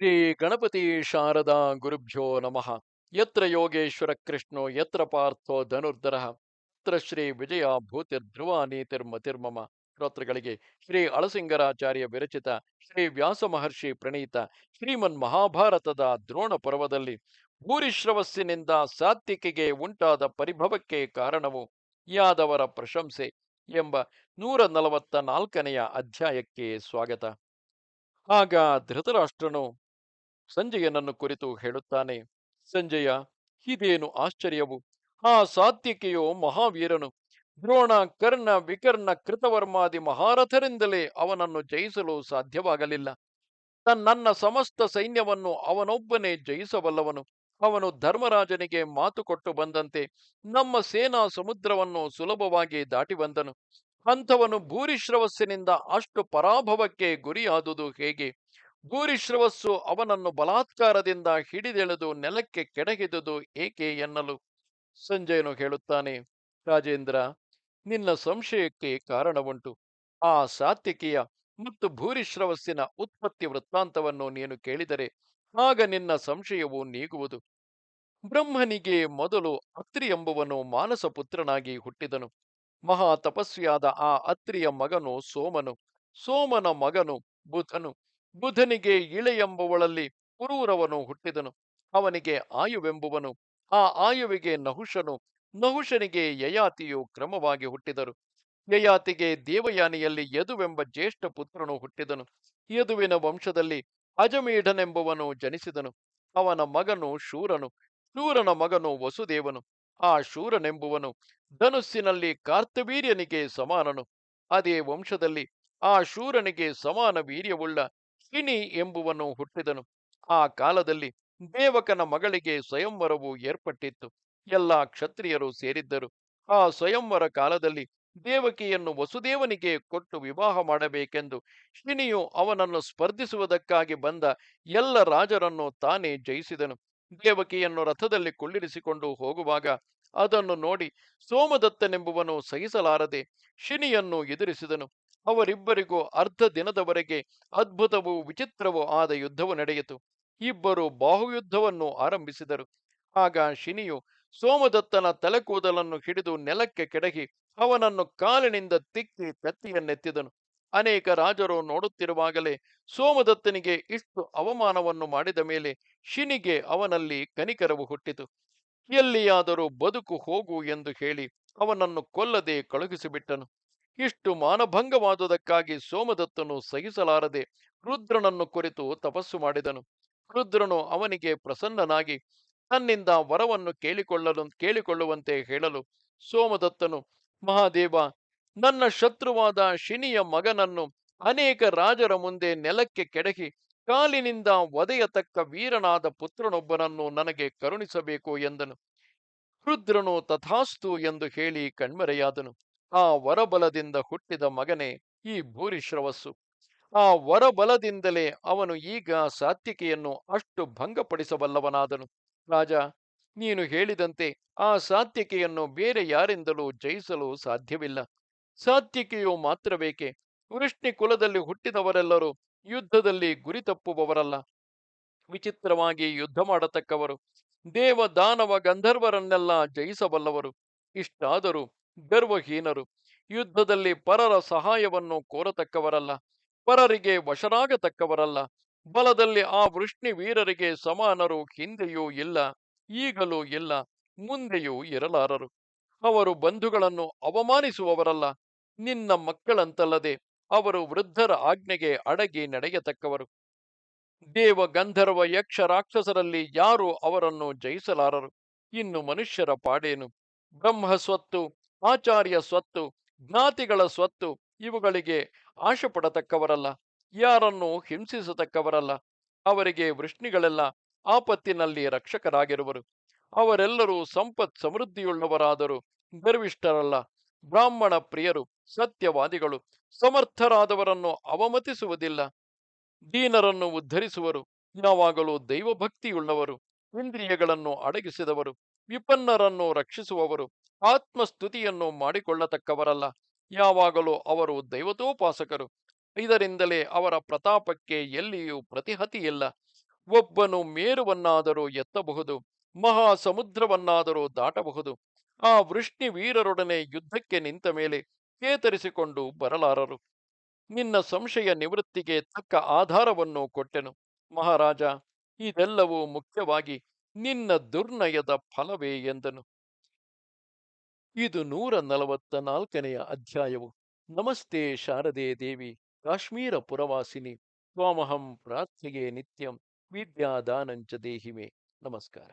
ಶ್ರೀ ಗಣಪತಿ ಶಾರದಾ ಗುರುಭ್ಯೋ ನಮಃ. ಯತ್ರ ಯೋಗೇಶ್ವರ ಕೃಷ್ಣೋ, ಯತ್ರ ಪಾರ್ಥೋ ಧನುರ್ಧರ, ಯತ್ರ ಶ್ರೀ ವಿಜಯ ಭೂತಿರ್ಧ್ರುವ ನೀತಿರ್ಮತಿರ್ಮಮ ಶ್ರೋತೃಗಳಿಗೆ ಶ್ರೀ ಅಳಸಿಂಗರಾಚಾರ್ಯ ವಿರಚಿತ ಶ್ರೀ ವ್ಯಾಸ ಮಹರ್ಷಿ ಪ್ರಣೀತ ಶ್ರೀಮನ್ ಮಹಾಭಾರತದ ದ್ರೋಣ ಪರ್ವದಲ್ಲಿ ಭೂರಿಶ್ರವಸ್ಸಿನಿಂದ ಸಾತ್ವಿಕೆಗೆ ಉಂಟಾದ ಪರಿಭವಕ್ಕೆ ಕಾರಣವು ಯಾದವರ ಪ್ರಶಂಸೆ ಎಂಬ ನೂರ ನಲವತ್ತ ನಾಲ್ಕನೆಯ ಅಧ್ಯಾಯಕ್ಕೆ ಸ್ವಾಗತ. ಆಗ ಧೃತರಾಷ್ಟ್ರನು ಸಂಜಯನನ್ನು ಕುರಿತು ಹೇಳುತ್ತಾನೆ, ಸಂಜಯ, ಇದೇನು ಆಶ್ಚರ್ಯವು? ಆ ಸಾತ್ವಿಕೆಯು ಮಹಾವೀರನು, ದ್ರೋಣ, ಕರ್ಣ, ವಿಕರ್ಣ, ಕೃತವರ್ಮಾದಿ ಮಹಾರಥರಿಂದಲೇ ಅವನನ್ನು ಜಯಿಸಲು ಸಾಧ್ಯವಾಗಲಿಲ್ಲ. ತನ್ನ ಸಮಸ್ತ ಸೈನ್ಯವನ್ನು ಅವನೊಬ್ಬನೇ ಜಯಿಸಬಲ್ಲವನು. ಅವನು ಧರ್ಮರಾಜನಿಗೆ ಮಾತು ಕೊಟ್ಟು ಬಂದಂತೆ ನಮ್ಮ ಸೇನಾ ಸಮುದ್ರವನ್ನು ಸುಲಭವಾಗಿ ದಾಟಿ ಬಂದನು. ಅಂಥವನು ಭೂರಿಶ್ರವಸ್ಸಿನಿಂದ ಅಷ್ಟು ಪರಾಭವಕ್ಕೆ ಗುರಿಯಾದುದು ಹೇಗೆ? ಭೂರಿಶ್ರವಸ್ಸು ಅವನನ್ನು ಬಲಾತ್ಕಾರದಿಂದ ಹಿಡಿದೆಳೆದು ನೆಲಕ್ಕೆ ಕೆಡಗಿದುದು ಏಕೆ ಎನ್ನಲು? ಸಂಜಯನು ಹೇಳುತ್ತಾನೆ, ರಾಜೇಂದ್ರ, ನಿನ್ನ ಸಂಶಯಕ್ಕೆ ಕಾರಣವುಂಟು. ಆ ಸಾತ್ವಿಕಿಯ ಮತ್ತು ಭೂರಿಶ್ರವಸ್ಸಿನ ಉತ್ಪತ್ತಿ ವೃತ್ತಾಂತವನ್ನು ನೀನು ಕೇಳಿದರೆ ಆಗ ನಿನ್ನ ಸಂಶಯವು ನೀಗುವುದು. ಬ್ರಹ್ಮನಿಗೆ ಮೊದಲು ಅತ್ರಿ ಎಂಬುವನು ಮಾನಸ ಪುತ್ರನಾಗಿ ಹುಟ್ಟಿದನು. ಮಹಾ ತಪಸ್ವಿಯಾದ ಆ ಅತ್ರಿಯ ಮಗನು ಸೋಮನು. ಸೋಮನ ಮಗನು ಬುಧನು. ಬುಧನಿಗೆ ಇಳೆ ಎಂಬುವಳಲ್ಲಿ ಪುರೂರವನು ಹುಟ್ಟಿದನು. ಅವನಿಗೆ ಆಯುವೆಂಬುವನು, ಆ ಆಯುವಿಗೆ ನಹುಷನು, ನಹುಷನಿಗೆ ಯಯಾತಿಯು ಕ್ರಮವಾಗಿ ಹುಟ್ಟಿದರು. ಯಯಾತಿಗೆ ದೇವಯಾನಿಯಲ್ಲಿ ಯದುವೆಂಬ ಜ್ಯೇಷ್ಠ ಪುತ್ರನು ಹುಟ್ಟಿದನು. ಯದುವಿನ ವಂಶದಲ್ಲಿ ಅಜಮೀಢನೆಂಬುವನು ಜನಿಸಿದನು. ಅವನ ಮಗನು ಶೂರನು, ಶೂರನ ಮಗನು ವಸುದೇವನು, ಆ ಶೂರನೆಂಬುವನು ಧನುಸ್ಸಿನಲ್ಲಿ ಕಾರ್ತವೀರ್ಯನಿಗೆ ಸಮಾನನು. ಅದೇ ವಂಶದಲ್ಲಿ ಆ ಶೂರನಿಗೆ ಸಮಾನ ವೀರ್ಯವುಳ್ಳ ಶಿನಿ ಎಂಬುವನು ಹುಟ್ಟಿದನು. ಆ ಕಾಲದಲ್ಲಿ ದೇವಕನ ಮಗಳಿಗೆ ಸ್ವಯಂವರವು ಏರ್ಪಟ್ಟಿತ್ತು. ಎಲ್ಲ ಕ್ಷತ್ರಿಯರು ಸೇರಿದ್ದರು. ಆ ಸ್ವಯಂವರ ಕಾಲದಲ್ಲಿ ದೇವಕಿಯನ್ನು ವಸುದೇವನಿಗೆ ಕೊಟ್ಟು ವಿವಾಹ ಮಾಡಬೇಕೆಂದು ಶಿನಿಯು ಅವನನ್ನು ಸ್ಪರ್ಧಿಸುವುದಕ್ಕಾಗಿ ಬಂದ ಎಲ್ಲ ರಾಜರನ್ನು ತಾನೇ ಜಯಿಸಿದನು. ದೇವಕಿಯನ್ನು ರಥದಲ್ಲಿ ಕುಳ್ಳಿರಿಸಿಕೊಂಡು ಹೋಗುವಾಗ ಅದನ್ನು ನೋಡಿ ಸೋಮದತ್ತನೆಂಬುವನು ಸಹಿಸಲಾರದೆ ಶಿನಿಯನ್ನು ಎದುರಿಸಿದನು. ಅವರಿಬ್ಬರಿಗೂ ಅರ್ಧ ದಿನದವರೆಗೆ ಅದ್ಭುತವೂ ವಿಚಿತ್ರವೂ ಆದ ಯುದ್ಧವು ನಡೆಯಿತು. ಇಬ್ಬರು ಬಾಹುಯುದ್ಧವನ್ನು ಆರಂಭಿಸಿದರು. ಆಗ ಶಿನಿಯು ಸೋಮದತ್ತನ ತಲೆಕೂದಲನ್ನು ಹಿಡಿದು ನೆಲಕ್ಕೆ ಕೆಡಗಿ ಅವನನ್ನು ಕಾಲಿನಿಂದ ತಿಕ್ಕಿ ಕತ್ತಿಯನ್ನೆತ್ತಿದನು ಅನೇಕ ರಾಜರು ನೋಡುತ್ತಿರುವಾಗಲೇ ಸೋಮದತ್ತನಿಗೆ ಇಷ್ಟು ಅವಮಾನವನ್ನು ಮಾಡಿದ ಮೇಲೆ ಶಿನಿಗೆ ಅವನಲ್ಲಿ ಕನಿಕರವು ಹುಟ್ಟಿತು. ಎಲ್ಲಿಯಾದರೂ ಬದುಕು ಹೋಗು ಎಂದು ಹೇಳಿ ಅವನನ್ನು ಕೊಲ್ಲದೆ ಕಳುಹಿಸಿಬಿಟ್ಟನು. ಇಷ್ಟು ಮಾನಭಂಗವಾದುದಕ್ಕಾಗಿ ಸೋಮದತ್ತನು ಸಹಿಸಲಾರದೆ ರುದ್ರನನ್ನು ಕುರಿತು ತಪಸ್ಸು ಮಾಡಿದನು. ರುದ್ರನು ಅವನಿಗೆ ಪ್ರಸನ್ನನಾಗಿ ತನ್ನಿಂದ ವರವನ್ನು ಕೇಳಿಕೊಳ್ಳಲು, ಕೇಳಿಕೊಳ್ಳುವಂತೆ ಹೇಳಲು ಸೋಮದತ್ತನು, ಮಹಾದೇವ, ನನ್ನ ಶತ್ರುವಾದ ಶಿನಿಯ ಮಗನನ್ನು ಅನೇಕ ರಾಜರ ಮುಂದೆ ನೆಲಕ್ಕೆ ಕೆಡಹಿ ಕಾಲಿನಿಂದ ಒದೆಯತಕ್ಕ ವೀರನಾದ ಪುತ್ರನೊಬ್ಬನನ್ನು ನನಗೆ ಕರುಣಿಸಬೇಕು ಎಂದನು. ರುದ್ರನು ತಥಾಸ್ತು ಎಂದು ಹೇಳಿ ಕಣ್ಮರೆಯಾದನು. ಆ ವರಬಲದಿಂದ ಹುಟ್ಟಿದ ಮಗನೇ ಈ ಭೂರಿಶ್ರವಸ್ಸು ಆ ವರಬಲದಿಂದಲೇ ಅವನು ಈಗ ಸಾತ್ವಿಕೆಯನ್ನು ಅಷ್ಟು ಭಂಗಪಡಿಸಬಲ್ಲವನಾದನು. ರಾಜ, ನೀನು ಹೇಳಿದಂತೆ ಆ ಸಾತ್ವಿಕೆಯನ್ನು ಬೇರೆ ಯಾರಿಂದಲೂ ಜಯಿಸಲು ಸಾಧ್ಯವಿಲ್ಲ. ಸಾತ್ವಿಕೆಯು ಮಾತ್ರಬೇಕೆ ವೃಷ್ಣಿ ಕುಲದಲ್ಲಿ ಹುಟ್ಟಿದವರೆಲ್ಲರೂ ಯುದ್ಧದಲ್ಲಿ ಗುರಿ ತಪ್ಪುವವರಲ್ಲ ವಿಚಿತ್ರವಾಗಿ ಯುದ್ಧ ಮಾಡತಕ್ಕವರು ದೇವ ದಾನವ ಗಂಧರ್ವರನ್ನೆಲ್ಲ ಜಯಿಸಬಲ್ಲವರು. ಇಷ್ಟಾದರೂ ಗರ್ವಹೀನರು ಯುದ್ಧದಲ್ಲಿ ಪರರ ಸಹಾಯವನ್ನು ಕೋರತಕ್ಕವರಲ್ಲ, ಪರರಿಗೆ ವಶರಾಗತಕ್ಕವರಲ್ಲ, ಬಲದಲ್ಲಿ ಆ ವೃಷ್ಣಿ ವೀರರಿಗೆ ಸಮಾನರು ಹಿಂದೆಯೂ ಇಲ್ಲ, ಈಗಲೂ ಇಲ್ಲ, ಮುಂದೆಯೂ ಇರಲಾರರು. ಅವರು ಬಂಧುಗಳನ್ನು ಅವಮಾನಿಸುವವರಲ್ಲ, ನಿನ್ನ ಮಕ್ಕಳಂತಲ್ಲದೆ ಅವರು ವೃದ್ಧರ ಆಜ್ಞೆಗೆ ಅಡಗಿ ನಡೆಯತಕ್ಕವರು. ದೇವ ಗಂಧರ್ವ ಯಕ್ಷ ರಾಕ್ಷಸರಲ್ಲಿ ಯಾರು ಅವರನ್ನು ಜಯಿಸಲಾರರು? ಇನ್ನು ಮನುಷ್ಯರ ಪಾಡೇನು? ಬ್ರಹ್ಮ ಸ್ವತ್ತು ಆಚಾರ್ಯ ಸ್ವತ್ತು, ಜ್ಞಾತಿಗಳ ಸ್ವತ್ತು ಇವುಗಳಿಗೆ ಆಶೆ ಪಡತಕ್ಕವರಲ್ಲ ಯಾರನ್ನು ಹಿಂಸಿಸತಕ್ಕವರಲ್ಲ. ಅವರಿಗೆ ವೃಷ್ಣಿಗಳೆಲ್ಲ ಆಪತ್ತಿನಲ್ಲಿ ರಕ್ಷಕರಾಗಿರುವರು. ಅವರೆಲ್ಲರೂ ಸಂಪತ್ ಸಮೃದ್ಧಿಯುಳ್ಳವರಾದರೂ ಗರ್ವಿಷ್ಠರಲ್ಲ. ಬ್ರಾಹ್ಮಣ ಪ್ರಿಯರು, ಸತ್ಯವಾದಿಗಳು, ಸಮರ್ಥರಾದವರನ್ನು ಅವಮತಿಸುವುದಿಲ್ಲ. ದೀನರನ್ನು ಉದ್ಧರಿಸುವರು. ಯಾವಾಗಲೂ ದೈವಭಕ್ತಿಯುಳ್ಳವರು. ಇಂದ್ರಿಯಗಳನ್ನು ಅಡಗಿಸಿದವರು. ವಿಪನ್ನರನ್ನು ರಕ್ಷಿಸುವವರು. ಆತ್ಮಸ್ತುತಿಯನ್ನು ಮಾಡಿಕೊಳ್ಳತಕ್ಕವರಲ್ಲ. ಯಾವಾಗಲೂ ಅವರು ದೈವತೋಪಾಸಕರು. ಇದರಿಂದಲೇ ಅವರ ಪ್ರತಾಪಕ್ಕೆ ಎಲ್ಲಿಯೂ ಪ್ರತಿಹತಿಯಿಲ್ಲ. ಒಬ್ಬನು ಮೇರುವನ್ನಾದರೂ ಎತ್ತಬಹುದು ಮಹಾ ಸಮುದ್ರವನ್ನಾದರೂ ದಾಟಬಹುದು. ಆ ವೃಷ್ಣಿ ವೀರರೊಡನೆ ಯುದ್ಧಕ್ಕೆ ನಿಂತ ಮೇಲೆ ಚೇತರಿಸಿಕೊಂಡು ಬರಲಾರರು. ನಿನ್ನ ಸಂಶಯ ನಿವೃತ್ತಿಗೆ ತಕ್ಕ ಆಧಾರವನ್ನು ಕೊಟ್ಟೆನು. ಮಹಾರಾಜ, ಇದೆಲ್ಲವೂ ಮುಖ್ಯವಾಗಿ ನಿನ್ನ ದುರ್ನಯದ ಫಲವೇ ಎಂದನು. ಇದು ನೂರ ನಲವತ್ತ ನಾಲ್ಕನೆಯ ಅಧ್ಯಾಯವು. ನಮಸ್ತೆ ಶಾರದೆ ದೇವಿ, ಕಾಶ್ಮೀರ ಪುರವಾಸಿನಿ, ತ್ವಾಮಹಂ ಪ್ರಾರ್ಥೆಯೇ ನಿತ್ಯಂ, ವಿದ್ಯಾದಾನಂಚ ದೇಹಿಮೆ. ನಮಸ್ಕಾರ.